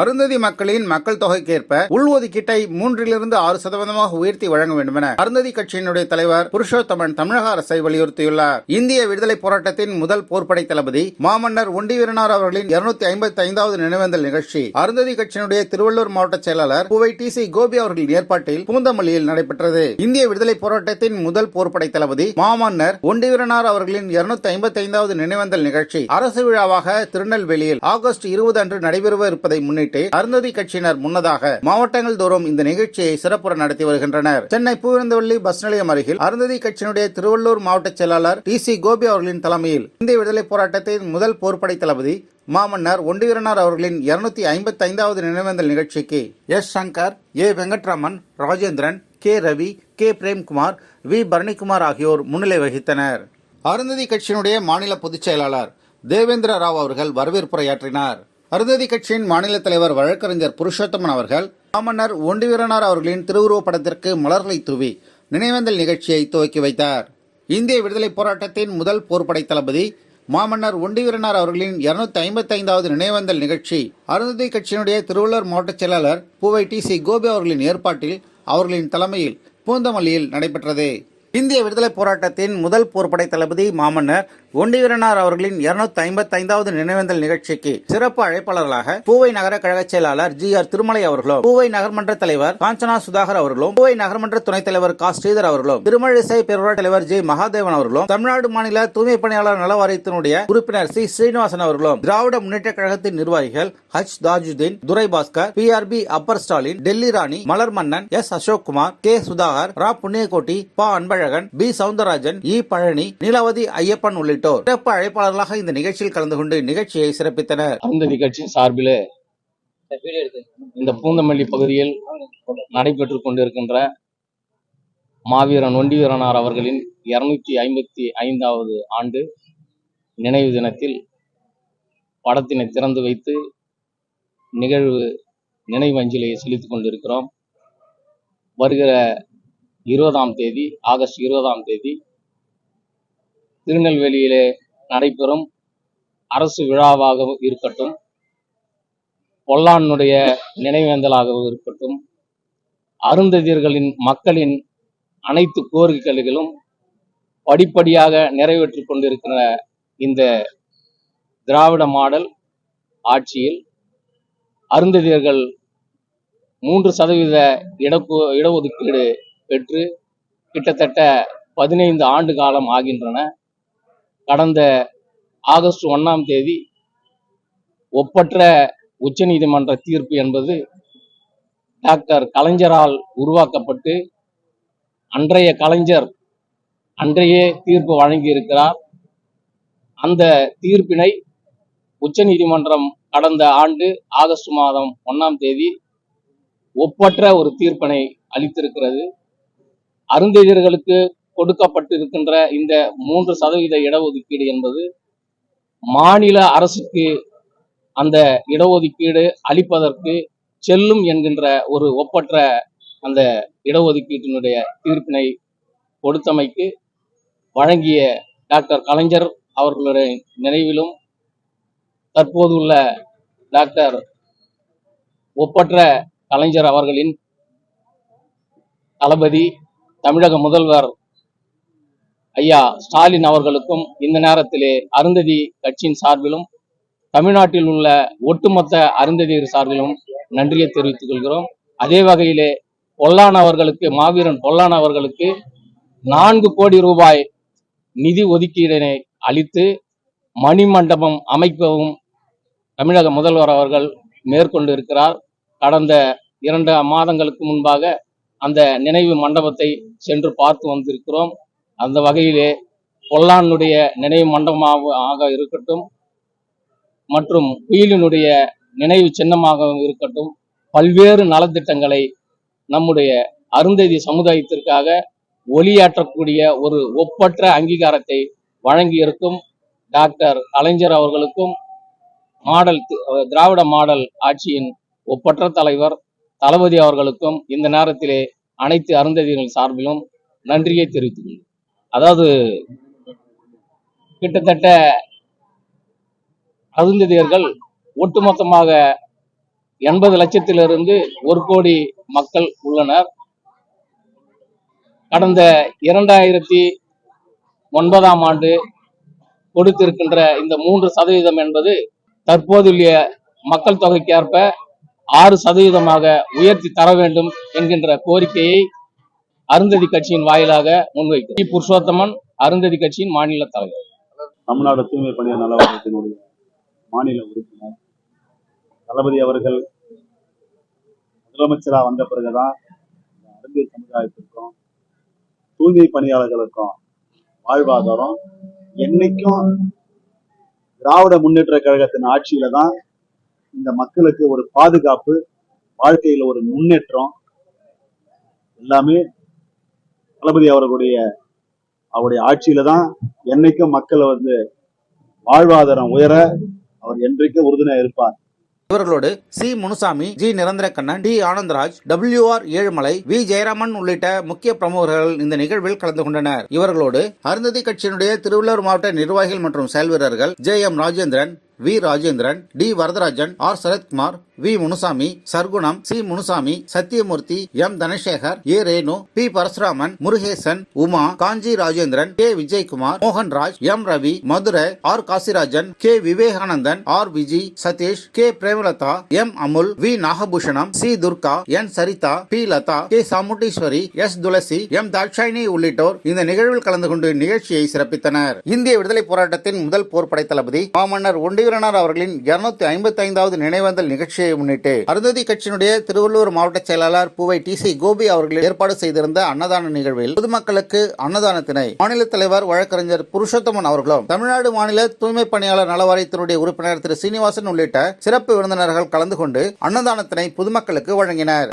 அருந்ததி மக்களின் மக்கள் தொகைக்கேற்ப உள்ஒதுக்கீட்டை மூன்றிலிருந்து ஆறு சதவீதமாக உயர்த்தி வழங்க வேண்டும் என அருந்ததி கட்சியினுடைய தலைவர் புருஷோத்தமன் தமிழக அரசை வலியுறுத்தியுள்ளார். இந்திய விடுதலை போராட்டத்தின் முதல் போர்ப்படை தளபதி மாமன்னர் ஒண்டிவீரனார் அவர்களின் இருநூத்தி ஐம்பத்தி ஐந்தாவது நினைவேந்தல் நிகழ்ச்சி அருந்ததி கட்சியினுடைய திருவள்ளூர் மாவட்ட செயலாளர் புவை டி சி கோபி அவர்களின் ஏற்பாட்டில் பூந்தமல்லியில் நடைபெற்றது. இந்திய விடுதலை போராட்டத்தின் முதல் போர்ப்படை தளபதி மாமன்னர் ஒண்டிவீரனார் அவர்களின் இருநூத்தி ஐம்பத்தி ஐந்தாவது நினைவேந்தல் நிகழ்ச்சி அரசு விழாவாக திருநெல்வேலியில் ஆகஸ்ட் இருபது அன்று நடைபெறව இருப்பதை முன்னிட்டு அருந்ததி கட்சியினர் முன்னதாக மாவட்டங்கள் தோறும் இந்த நிகழ்ச்சியை சிறப்புற நடத்தி வருகின்றனர். சென்னை பூவிருந்தவள்ளி பஸ் நிலையம் அருகில் அருந்ததி கட்சியினுடைய திருவள்ளூர் மாவட்ட செயலாளர் டி சி கோபி அவர்களின் தலைமையில் இந்திய விடுதலை போராட்டத்தின் முதல் போர்ப்படை தளபதி மாமன்னர் ஒண்டிவீரனார் அவர்களின் இருநூத்தி ஐம்பத்தி ஐந்தாவது நினைவேந்தல் நிகழ்ச்சிக்கு S Shankar A Venkatraman Rajendran K Ravi K Premkumar V Bharanikumar ஆகியோர் முன்னிலை வகித்தனர். அருந்ததி கட்சியினுடைய மாநில பொதுச் செயலாளர் தேவேந்திர ராவ் அவர்கள் வரவேற்புரையாற்றினார். அருந்ததி கட்சியின் மாநில தலைவர் வழக்கறிஞர் புருஷோத்தமன் அவர்கள் மாமன்னர் ஒண்டிவீரனார் அவர்களின் திருவுருவப் படத்திற்கு மலர்களை தூவி நினைவேந்தல் நிகழ்ச்சியை துவக்கி வைத்தார். இந்திய விடுதலை போராட்டத்தின் முதல் போர்ப்படை தளபதி மாமன்னர் ஒண்டிவீரனார் அவர்களின் இருநூத்தி ஐம்பத்தி ஐந்தாவது நினைவேந்தல் நிகழ்ச்சி அருந்ததி கட்சியினுடைய திருவள்ளூர் மாவட்ட செயலாளர் பூவை டி சி கோபி அவர்களின் ஏற்பாட்டில் அவர்களின் தலைமையில் பூந்தமல்லியில் நடைபெற்றது. இந்திய விடுதலை போராட்டத்தின் முதல் போர்ப்படை தளபதி மாமன்னர் ஒண்டிவீரனார் அவர்களின் இருநூத்தி ஐம்பத்தி ஐந்தாவது நினைவேந்தல் நிகழ்ச்சிக்கு சிறப்பு அழைப்பாளர்களாக பூவை நகர கழக செயலாளர் ஜி ஆர் திருமலை அவர்களும் பூவை நகர்மன்ற தலைவர் காஞ்சனா சுதாகர் அவர்களும் பூவை நகர்மன்ற துணைத் தலைவர் கா. ஸ்ரீதர் அவர்களும் திருமழிசை பெருவா தலைவர் ஜி. மகாதேவன் அவர்களும் தமிழ்நாடு மாநில தூய்மை பணியாளர் நல வாரியத்தினுடைய உறுப்பினர் சி. ஸ்ரீனிவாசன் அவர்களும் திராவிட முன்னேற்ற கழகத்தின் நிர்வாகிகள் H. Tajuddin Durai Bhaskar P. R. P. Appar Stalin Delhi Rani Malar Mannan S. Ashok Kumar K. Sudhakar ரா. புண்ணியகோட்டி பா. அன்பழகன் பி. சவுந்தரராஜன் இ. பழனி நீலாவதி ஐயப்பன் உள்ளிட்டோர் சிறப்பு அழைப்பாளர்களாக இந்த நிகழ்ச்சியில் கலந்து கொண்டு நிகழ்ச்சியை சிறப்பித்தனர். அந்த நிகழ்ச்சியின் சார்பில் இந்த பூந்தமல்லி பகுதியில் நடைபெற்றுக் கொண்டிருக்கின்ற மாவீரன் ஒண்டிவீரனார் அவர்களின் இருநூத்தி ஐம்பத்தி ஐந்தாவது ஆண்டு நினைவு தினத்தில் படத்தினை திறந்து வைத்து நிகழ்வு நினைவஞ்சலியை செலுத்திக் கொண்டிருக்கிறோம். வருகிற இருபதாம் தேதி ஆகஸ்ட் இருபதாம் தேதி திருநெல்வேலியிலே நடைபெறும் அரசு விழாவாக இருக்கட்டும் பொல்லானுடைய நினைவேந்தலாகவும் இருக்கட்டும் அருந்ததியர்களின் மக்களின் அனைத்து கோரிக்கைகளும் படிப்படியாக நிறைவேற்றிக் கொண்டிருக்கிற இந்த திராவிட மாடல் ஆட்சியில் அருந்ததியர்கள் மூன்று சதவீத இடப்பு இடஒதுக்கீடு பெற்று கிட்டத்தட்ட பதினைந்து ஆண்டு காலம் ஆகின்றன. கடந்த ஆகஸ்ட் ஒன்றாம் தேதி ஒப்பற்ற உச்சநீதிமன்ற தீர்ப்பு என்பது டாக்டர் கலைஞரால் உருவாக்கப்பட்டு அன்றைய கலைஞர் அன்றையே தீர்ப்பு வழங்கியிருக்கிறார். அந்த தீர்ப்பினை உச்சநீதிமன்றம் கடந்த ஆண்டு ஆகஸ்ட் மாதம் ஒன்றாம் தேதி ஒப்பற்ற ஒரு தீர்ப்பினை அளித்திருக்கிறது. அருந்ததியர்களுக்கு கொடுக்கப்பட்டிருக்கின்ற இந்த மூன்று சதவீத இடஒதுக்கீடு என்பது மாநில அரசுக்கு அந்த இடஒதுக்கீடு அளிப்பதற்கு செல்லும் என்கின்ற ஒரு ஒப்பற்ற அந்த இடஒதுக்கீட்டினுடைய தீர்ப்பினை கொடுத்தமைக்கு வழங்கிய டாக்டர் கலைஞர் அவர்களுடைய நினைவிலும் தற்போதுள்ள டாக்டர் ஒப்பற்ற கலைஞர் அவர்களின் தளபதி தமிழக முதல்வர் ஐயா ஸ்டாலின் அவர்களுக்கும் இந்த நேரத்திலே அருந்ததி கட்சியின் சார்பிலும் தமிழ்நாட்டில் உள்ள ஒட்டுமொத்த அருந்ததியர் சார்பிலும் நன்றியை தெரிவித்துக் கொள்கிறோம். அதே வகையிலே பொல்லான் அவர்களுக்கு மாவீரன் பொல்லான் அவர்களுக்கு நான்கு கோடி ரூபாய் நிதி ஒதுக்கீடினை அளித்து மணிமண்டபம் அமைக்கவும் தமிழக முதல்வர் அவர்கள் மேற்கொண்டு இருக்கிறார் கடந்த இரண்டு மாதங்களுக்கு முன்பாக அந்த நினைவு மண்டபத்தை சென்று பார்த்து வந்திருக்கிறோம். அந்த வகையிலே பொல்லானுடைய நினைவு மண்டபமாக ஆக இருக்கட்டும் மற்றும் குயிலினுடைய நினைவு சின்னமாக இருக்கட்டும் பல்வேறு நலத்திட்டங்களை நம்முடைய அருந்ததி சமுதாயத்திற்காக ஒளியாற்றக்கூடிய ஒரு ஒப்பற்ற அங்கீகாரத்தை வழங்கியிருக்கும் டாக்டர் கலைஞர் அவர்களுக்கும் மாடல் திராவிட மாடல் ஆட்சியின் ஒப்பற்ற தலைவர் தளபதி அவர்களுக்கும் இந்த நேரத்திலே அனைத்து அருந்ததிகள் சார்பிலும் நன்றியை தெரிவித்துள்ளேன் அதாவது கிட்டத்தட்ட அருந்ததியர்கள் ஒட்டுமொத்தமாக எண்பது லட்சத்திலிருந்து ஒரு கோடி மக்கள் உள்ளனர். கடந்த இரண்டாயிரத்தி ஒன்பதாம் ஆண்டு கொடுத்திருக்கின்ற இந்த மூன்று சதவீதம் என்பது தற்போதுள்ள மக்கள் தொகைக்கேற்ப ஆறு சதவீதமாக உயர்த்தி தர வேண்டும் என்கின்ற கோரிக்கையை அருந்ததி கட்சியின் வாயிலாக முன்வைக்கிறோம் புருஷோத்தமன் அருந்ததி கட்சியின் மாநில தலைவர். தமிழ்நாடு தூய்மை பணியாளர் நல வாரியத்தினுடைய மாநில உறுப்பினர் தளபதி அவர்கள் முதலமைச்சராக வந்த பிறகுதான் இந்த சமுதாயத்திற்கும் தூய்மை பணியாளர்களுக்கும் வாழ்வாதாரம் என்னைக்கும் திராவிட முன்னேற்ற கழகத்தின் ஆட்சியில தான் இந்த மக்களுக்கு ஒரு பாதுகாப்பு வாழ்க்கையில ஒரு முன்னேற்றம் எல்லாமே தளபதி அவர்களுடைய அவருடைய ஆட்சியில தான் என்னைக்கும் மக்களை வந்து வாழ்வாதாரம் உயர அவர் என்றைக்கும் உறுதுணையா இருப்பார். இவர்களோடு C. Munusamy G. Nirantharakannan D. Anandaraj W R Ezhumalai V Jayaraman உள்ளிட்ட முக்கிய பிரமுகர்கள் இந்த நிகழ்வில் கலந்து கொண்டனர். இவர்களோடு அருந்ததி கட்சியினுடைய திருவள்ளூர் மாவட்ட நிர்வாகிகள் மற்றும் செயல் வீரர்கள் J. M. Rajendran V Rajendran D Varadarajan R Sarathkumar V Munusamy Sargunam C Munusamy Sathyamoorthy M Dhanasekar A Renu P Parasuraman Murugesan Uma Kanchi Rajendran K Vijayakumar Mohanraj M Ravi Madurai R Kasirajan K Vivekanandan R Viji Sathish K Premalatha M Amul V Nagabhushanam C Durga N Saritha P Latha K Chamundeeswari S Thulasi M Thatchayini உள்ளிட்டோர் இந்த நிகழ்வில் கலந்து கொண்டு நிகழ்ச்சியை சிறப்பித்தனர். இந்திய விடுதலை போராட்டத்தின் முதல் போர்ப்படை தளபதி மாமன்னர் ஒண்டிவீரனார் அவர்களின் இருநூத்தி ஐம்பத்தி ஐந்தாவது நினைவேந்தல் நிகழ்ச்சியை முன்னிட்டு அருந்ததி கட்சியினுடைய திருவள்ளூர் மாவட்ட செயலாளர் பூவை டி சி கோபி அவர்கள் ஏற்பாடு செய்திருந்த அன்னதான நிகழ்வில் பொதுமக்களுக்கு அன்னதானத்தினை மாநில தலைவர் வழக்கறிஞர் புருஷோத்தமன் அவர்களும் தமிழ்நாடு மாநில தூய்மை பணியாளர் நலவாரியத்தினுடைய உறுப்பினர் திரு சீனிவாசன் உள்ளிட்ட சிறப்பு விருந்தினர்கள் கலந்து கொண்டு அன்னதானத்தினை பொதுமக்களுக்கு வழங்கினர்.